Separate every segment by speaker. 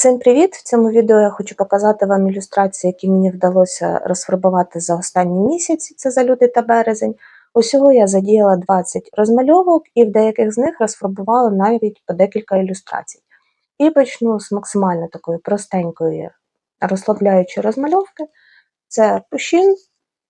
Speaker 1: Всім привіт! В цьому відео я хочу показати вам ілюстрації, які мені вдалося розфарбувати за останній місяць, це за лютий та березень. Усього я задіяла 20 розмальовок і в деяких з них розфарбувала навіть по декілька ілюстрацій. І почну з максимально такої простенької розслабляючої розмальовки. Це пущин,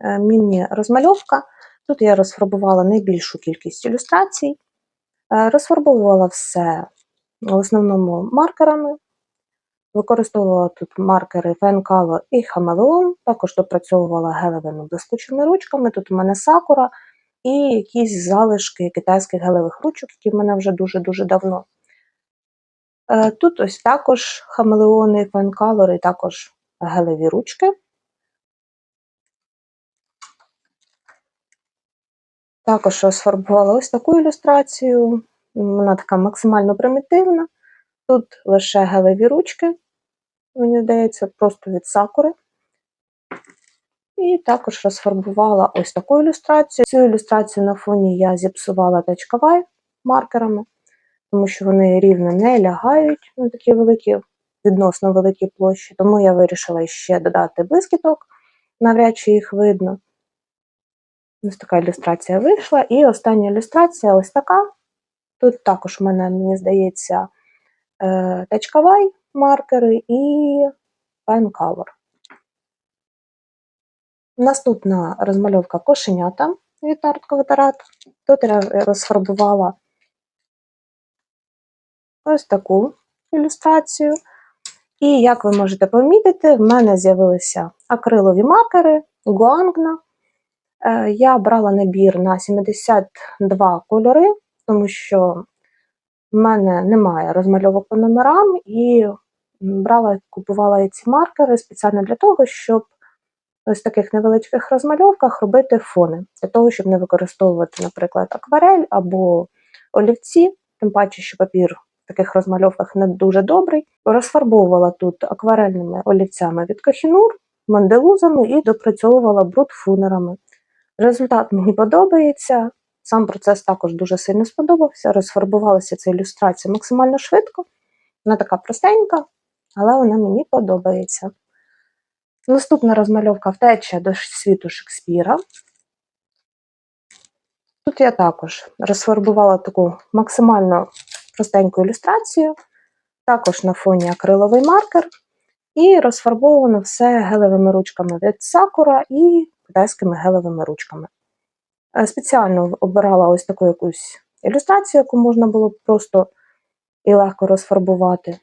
Speaker 1: е, міні-розмальовка. Тут я розфарбувала найбільшу кількість ілюстрацій, Е, розфарбовувала все в основному маркерами. Використовувала тут маркери Fine і Хамелеон, також допрацьовувала гелевими блискучими ручками. Тут у мене сакура і якісь залишки китайських гелевих ручок, які в мене вже дуже-дуже давно. Е, Тут ось також хамелеони, і також гелеві ручки. Також розфарбувала ось таку ілюстрацію, вона така максимально примітивна. Тут лише гелеві ручки, мені здається, просто від сакури. І також розфарбувала ось таку ілюстрацію. Цю ілюстрацію на фоні я зіпсувала тачкавай маркерами, тому що вони рівно не лягають на такі великі, відносно великі площі, тому я вирішила ще додати блискіток, навряд чи їх видно. Ось така ілюстрація вийшла. І остання ілюстрація ось така. Тут також у мене, мені здається, тачкавай маркери і Fine Color. Наступна розмальовка кошенята від Art Квадрат. Тут я розфарбувала ось таку ілюстрацію. І, як ви можете помітити, в мене з'явилися акрилові маркери Гуангна. Я брала набір на 72 кольори, тому що в мене немає розмальовок по номерам, і брала, купувала ці маркери спеціально для того, щоб ось в таких невеличких розмальовках робити фони, для того, щоб не використовувати, наприклад, акварель або олівці, тим паче, що папір в таких розмальовках не дуже добрий. Розфарбовувала тут акварельними олівцями від Кахінур, манделузами і допрацьовувала брудфунерами. Результат мені подобається. Сам процес також дуже сильно сподобався. Розфарбувалася ця ілюстрація максимально швидко. Вона така простенька, але вона мені подобається. Наступна розмальовка втеча до світу Шекспіра. Тут я також розфарбувала таку максимально простеньку ілюстрацію, також на фоні акриловий маркер, і розфарбовано все гелевими ручками від сакура і китайськими гелевими ручками. Е, спеціально обирала ось таку якусь ілюстрацію, яку можна було просто і легко розфарбувати.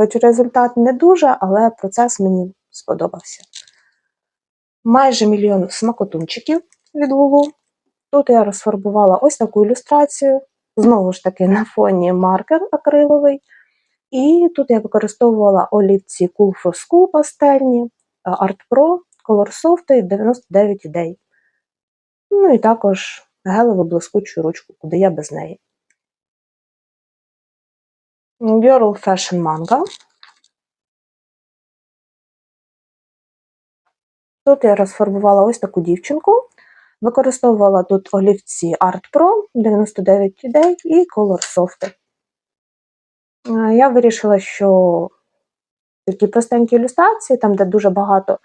Speaker 1: Хоч результат не дуже, але процес мені сподобався. Майже мільйон смакотунчиків від Лулу. Тут я розфарбувала ось таку ілюстрацію, знову ж таки, на фоні маркер акриловий. І тут я використовувала олівці Cool for School пастельні, Art Pro, Color Soft 99 ідей. Ну і також гелеву блискучу ручку, куди я без неї. Girl Fashion Manga. Тут я розфарбувала ось таку дівчинку. Використовувала тут олівці Art Pro 99 ідей і Color Soft. Я вирішила, що такі простенькі ілюстрації, там, де дуже багато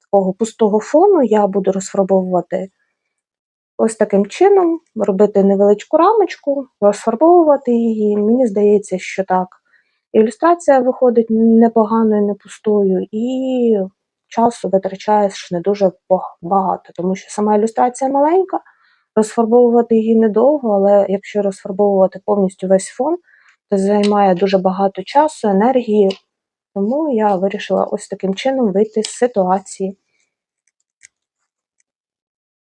Speaker 1: такого пустого фону, я буду розфарбовувати ось таким чином, робити невеличку рамочку, розфарбовувати її. Мені здається, що так. Ілюстрація виходить непоганою, не пустою, і часу витрачаєш не дуже багато, тому що сама ілюстрація маленька, розфарбовувати її недовго, але якщо розфарбовувати повністю весь фон, то займає дуже багато часу, енергії. Тому я вирішила ось таким чином вийти з ситуації.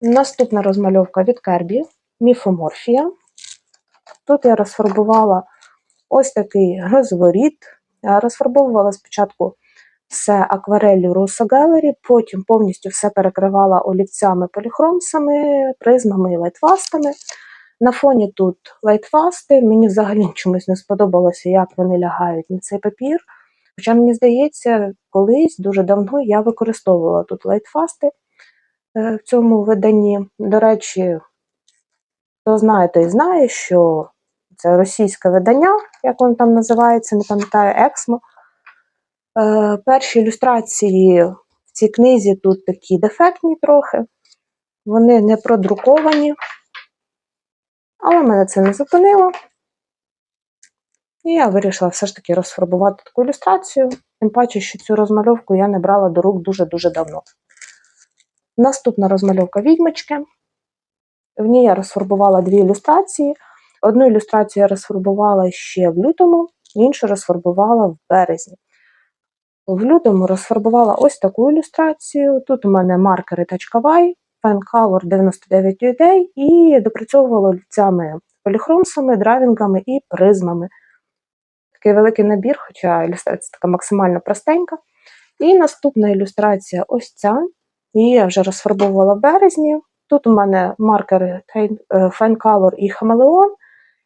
Speaker 1: Наступна розмальовка від Кербі міфоморфія. Тут я розфарбувала ось такий розворіт. Розфарбовувала спочатку все аквареллю Russo Gallery, потім повністю все перекривала олівцями поліхромсами, призмами і лайтфастами. На фоні тут лайтфасти. Мені взагалі чомусь не сподобалося, як вони лягають на цей папір. Хоча, мені здається, колись дуже давно я використовувала тут лайтфасти. Е, в цьому виданні. До речі, хто знає, той знає, що Це російське видання, як воно там називається, не пам'ятаю, Ексмо. Е, перші ілюстрації в цій книзі тут такі дефектні трохи. Вони не продруковані. Але мене це не зупинило. І я вирішила все ж таки розфарбувати таку ілюстрацію. Тим паче, що цю розмальовку я не брала до рук дуже-дуже давно. Наступна розмальовка відьмочки. В ній я розфарбувала дві ілюстрації. Одну ілюстрацію я розфарбувала ще в лютому, іншу розфарбувала в березні. В лютому розфарбувала ось таку ілюстрацію. Тут у мене маркери Тачкавай, Pen Color 99 UD і допрацьовувала олівцями поліхромсами, драйвінгами і призмами. Такий великий набір, хоча ілюстрація така максимально простенька. І наступна ілюстрація ось ця. Її я вже розфарбовувала в березні. Тут у мене маркери Fine Color і Хамелеон,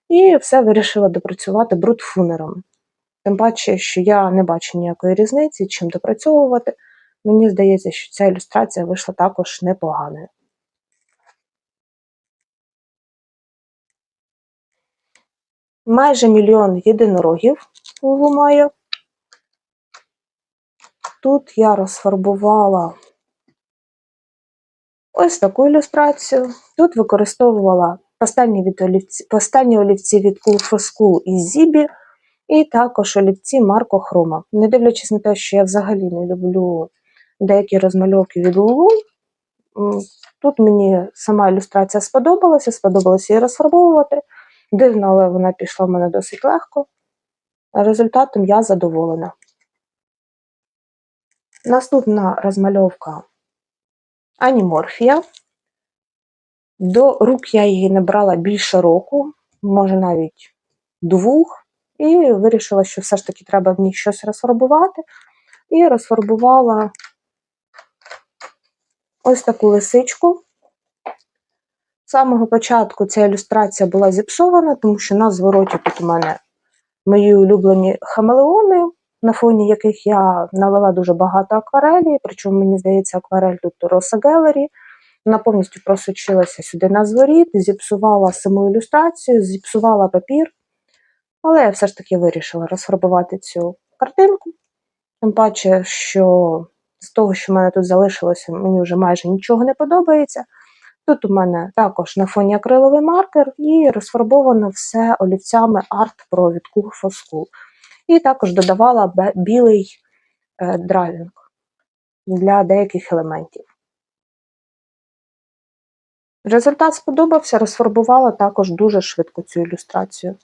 Speaker 1: і все вирішила допрацювати брутфунером. Тим паче, що я не бачу ніякої різниці, чим допрацьовувати. Мені здається, що ця ілюстрація вийшла також непоганою. Майже мільйон єдинорогів маю. Тут я розфарбувала ось таку ілюстрацію. Тут використовувала пастельні, від олівці, пастельні олівці від Cool School і Зібі, і також олівці Марко Хрома. Не дивлячись на те, що я взагалі не люблю деякі розмальовки від Лулу, тут мені сама ілюстрація сподобалася, сподобалося її розфарбовувати. Дивно, але вона пішла в мене досить легко. Результатом я задоволена. Наступна розмальовка Аніморфія. До рук я її не брала більше року, може навіть двох, і вирішила, що все ж таки треба в ній щось розфарбувати. І розфарбувала ось таку лисичку. З самого початку ця ілюстрація була зіпсована, тому що на звороті тут у мене мої улюблені хамелеони, на фоні яких я навела дуже багато акварелі, причому, мені здається, акварель тут Rosa Gallery. Вона повністю просочилася сюди на зворіт, зіпсувала саму ілюстрацію, зіпсувала папір. Але я все ж таки вирішила розфарбувати цю картинку. Тим паче, що з того, що в мене тут залишилося, мені вже майже нічого не подобається. Тут у мене також на фоні акриловий маркер і розфарбовано все олівцями Art Pro І також додавала білий е, драйвінг для деяких елементів. Результат сподобався, розфарбувала також дуже швидко цю ілюстрацію.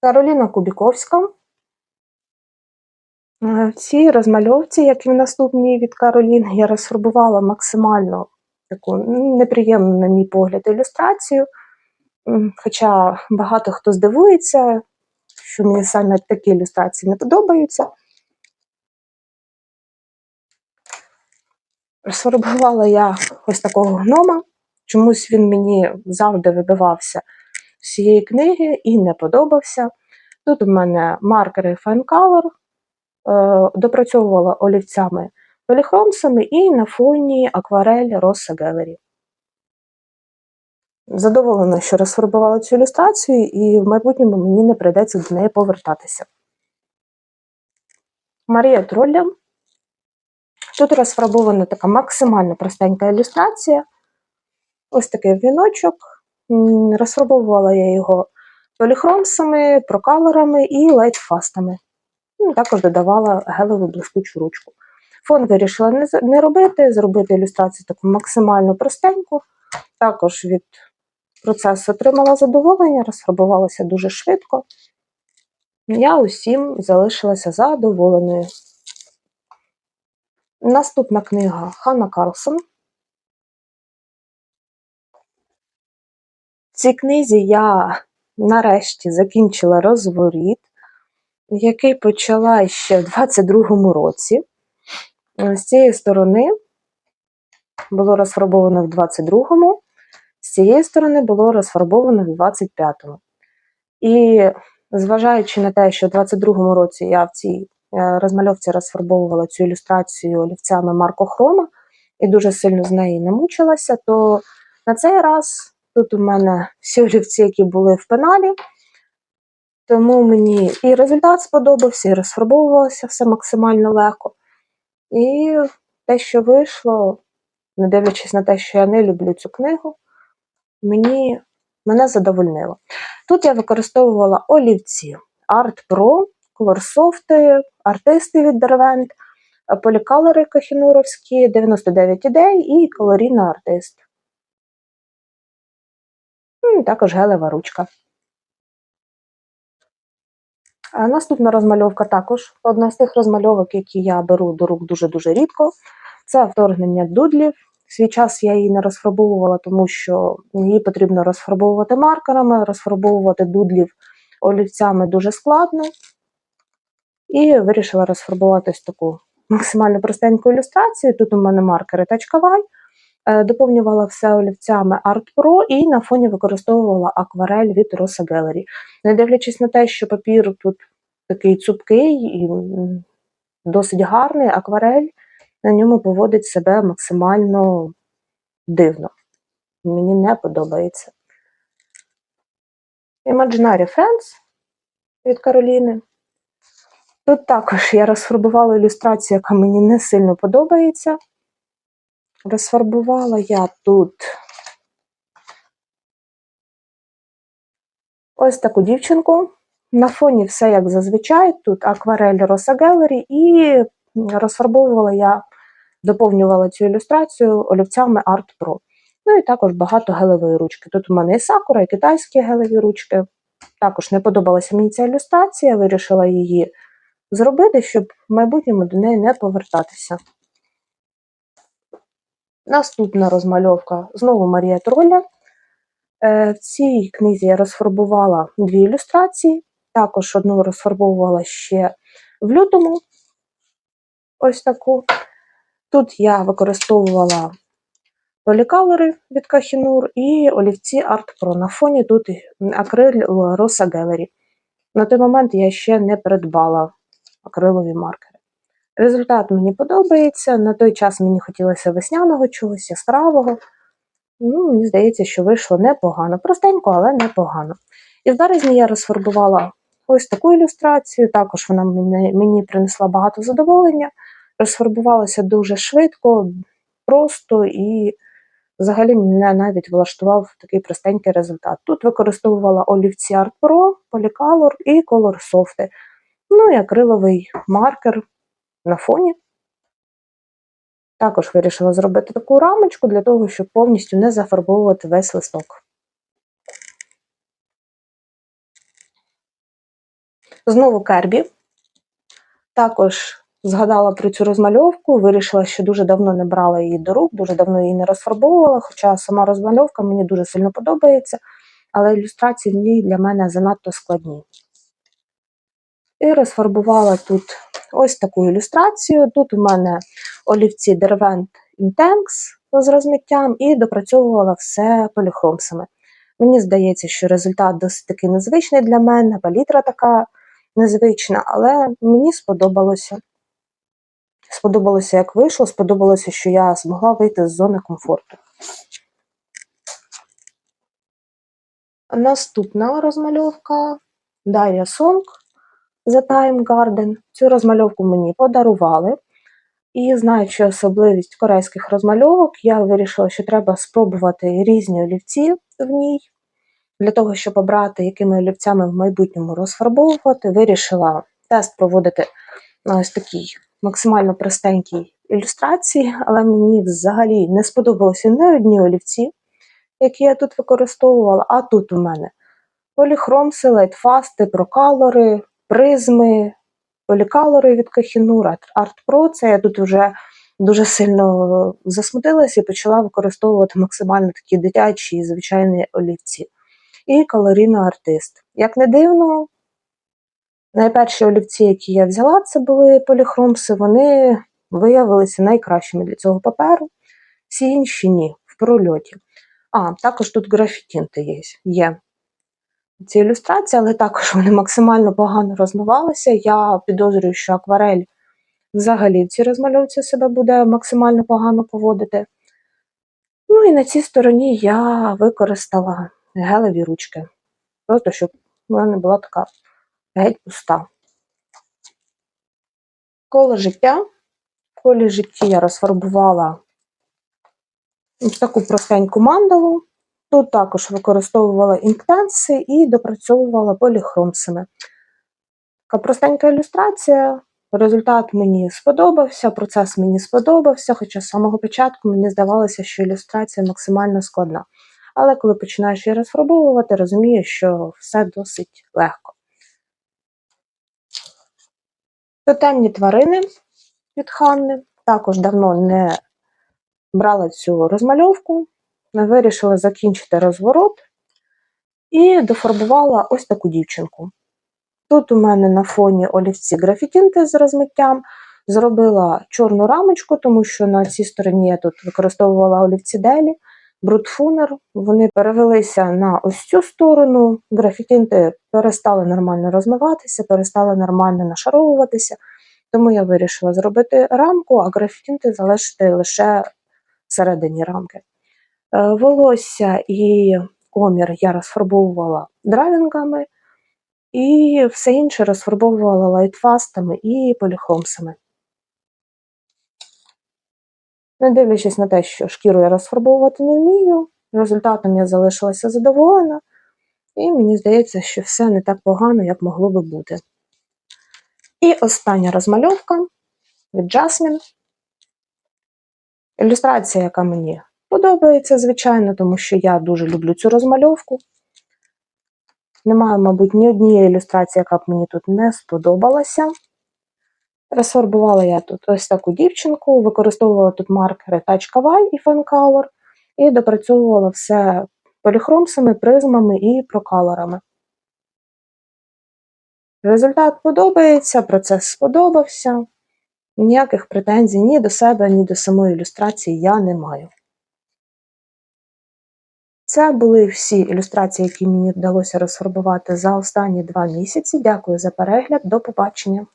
Speaker 1: Кароліна Кубіковська. Е, В цій розмальовці, як і в наступній від Кароліни, я розфарбувала максимально таку неприємну, на мій погляд, ілюстрацію. Хоча багато хто здивується, що мені саме такі ілюстрації не подобаються. Розфарбувала я ось такого гнома. Чомусь він мені завжди вибивався з цієї книги і не подобався. Тут у мене маркери Fine Color, е, допрацьовувала олівцями поліхромсами і на фоні акварель Rosa Gallery. Задоволена, що розфарбувала цю ілюстрацію, і в майбутньому мені не прийдеться до неї повертатися. Марія Тролля. Тут розфарбована така максимально простенька ілюстрація. Ось такий віночок. Розфарбовувала я його поліхромсами, прокалорами і лайтфастами. Також додавала гелеву блискучу ручку. Фон вирішила не робити, зробити ілюстрацію таку максимально простеньку. Також від процесу отримала задоволення, розфарбувалася дуже швидко. Я усім залишилася задоволеною. Наступна книга Ханна Карлсон. В цій книзі я нарешті закінчила розворіт, який почала ще в 22-му році. З цієї сторони було розфарбовано в 22-му, з цієї сторони було розфарбовано в 25-му. І зважаючи на те, що в 22-му році я в цій е, розмальовці розфарбовувала цю ілюстрацію олівцями Марко Хрома і дуже сильно з неї намучилася, то на цей раз Тут у мене всі олівці, які були в пеналі. Тому мені і результат сподобався, і розфарбовувалося все максимально легко. І те, що вийшло, не дивлячись на те, що я не люблю цю книгу, мені, мене задовольнило. Тут я використовувала олівці Art Pro, Colorsoft, артисти від Derwent, полікалери кахінуровські, 99 ідей і калорійна артист. Також гелева ручка. Наступна розмальовка також одна з тих розмальовок, які я беру до рук дуже-дуже рідко. Це вторгнення дудлів. Свій час я її не розфарбовувала, тому що її потрібно розфарбовувати маркерами, розфарбовувати дудлів олівцями дуже складно. І вирішила розфарбувати ось таку максимально простеньку ілюстрацію. Тут у мене маркери Тачкавай. Е, Доповнювала все олівцями Art Pro і на фоні використовувала акварель від Rosa Gallery. Не дивлячись на те, що папір тут такий цупкий і досить гарний, акварель на ньому поводить себе максимально дивно. Мені не подобається. Imaginary Friends від Кароліни. Тут також я розфарбувала ілюстрацію, яка мені не сильно подобається. Розфарбувала я тут ось таку дівчинку. На фоні все як зазвичай. Тут акварель Rosa Gallery і розфарбовувала я, доповнювала цю ілюстрацію олівцями Art Pro. Ну і також багато гелевої ручки. Тут у мене і сакура, і китайські гелеві ручки. Також не подобалася мені ця ілюстрація, вирішила її зробити, щоб в майбутньому до неї не повертатися. Наступна розмальовка знову Марія Троля. Е, В цій книзі я розфарбувала дві ілюстрації, також одну розфарбовувала ще в лютому. Ось таку. Тут я використовувала полікалори від Кахінур і олівці Art Pro. На фоні тут акриль Rosa Gallery. На той момент я ще не придбала акрилові маркери. Результат мені подобається. На той час мені хотілося весняного чогось, яскравого. Ну, Мені здається, що вийшло непогано. Простенько, але непогано. І в березні я розфарбувала ось таку ілюстрацію. Також вона мені, мені принесла багато задоволення. Розфарбувалася дуже швидко, просто і взагалі мене навіть влаштував такий простенький результат. Тут використовувала олівці Art Pro, Polycolor і Color Soft. Ну і акриловий маркер на фоні. Також вирішила зробити таку рамочку для того, щоб повністю не зафарбовувати весь листок. Знову кербі. Також згадала про цю розмальовку, вирішила, що дуже давно не брала її до рук, дуже давно її не розфарбовувала, хоча сама розмальовка мені дуже сильно подобається, але ілюстрації в ній для мене занадто складні. І розфарбувала тут ось таку ілюстрацію. Тут у мене олівці Derwent Intense з розмиттям і допрацьовувала все поліхромсами. Мені здається, що результат досить таки незвичний для мене, палітра така незвична, але мені сподобалося. Сподобалося, як вийшло, сподобалося, що я змогла вийти з зони комфорту. Наступна розмальовка Дар'я Сонг The Time Garden. Цю розмальовку мені подарували. І знаючи особливість корейських розмальовок, я вирішила, що треба спробувати різні олівці в ній. Для того, щоб обрати, якими олівцями в майбутньому розфарбовувати, вирішила тест проводити ось такій максимально простенькій ілюстрації, але мені взагалі не сподобалися не одні олівці, які я тут використовувала, а тут у мене поліхромси, лайтфасти, прокалори, призми, полікалори від Kohinoor, Art Pro. Це я тут вже дуже сильно засмутилася і почала використовувати максимально такі дитячі звичайні олівці. І калорійно артист. Як не дивно, найперші олівці, які я взяла, це були поліхромси, вони виявилися найкращими для цього паперу. Всі інші ні, в прольоті. А, також тут графітінти є. є. Ці ілюстрації, але також вони максимально погано розмивалися. Я підозрюю, що акварель взагалі в цій розмальовці себе буде максимально погано поводити. Ну і на цій стороні я використала гелеві ручки. Просто щоб в мене була така геть пуста. Коло життя. В колі житті я розфарбувала таку простеньку мандалу. Тут також використовувала інктенси і допрацьовувала поліхромсами. Така простенька ілюстрація. Результат мені сподобався, процес мені сподобався, хоча з самого початку мені здавалося, що ілюстрація максимально складна. Але коли починаєш її розфарбовувати, розумієш, що все досить легко. Тотемні тварини від Ханни. Також давно не брала цю розмальовку, вирішила закінчити розворот і дофарбувала ось таку дівчинку. Тут у мене на фоні олівці графітінти з розмиттям. Зробила чорну рамочку, тому що на цій стороні я тут використовувала олівці делі, брудфунер. Вони перевелися на ось цю сторону. Графітінти перестали нормально розмиватися, перестали нормально нашаровуватися. Тому я вирішила зробити рамку, а графітінти залишити лише всередині рамки. Е, Волосся і комір я розфарбовувала драйвінгами. І все інше розфарбовувала лайтфастами і поліхромсами. Не дивлячись на те, що шкіру я розфарбовувати не вмію, результатом я залишилася задоволена, і мені здається, що все не так погано, як могло би бути. І остання розмальовка від Jasmine. Ілюстрація, яка мені подобається, звичайно, тому що я дуже люблю цю розмальовку. Немає, мабуть, ні однієї ілюстрації, яка б мені тут не сподобалася. Розфарбувала я тут ось таку дівчинку, використовувала тут маркери Touch Kawaii і Fun Color, і допрацьовувала все поліхромсами, призмами і прокалорами. Результат подобається, процес сподобався. Ніяких претензій ні до себе, ні до самої ілюстрації я не маю. Це були всі ілюстрації, які мені вдалося розфарбувати за останні два місяці. Дякую за перегляд. До побачення!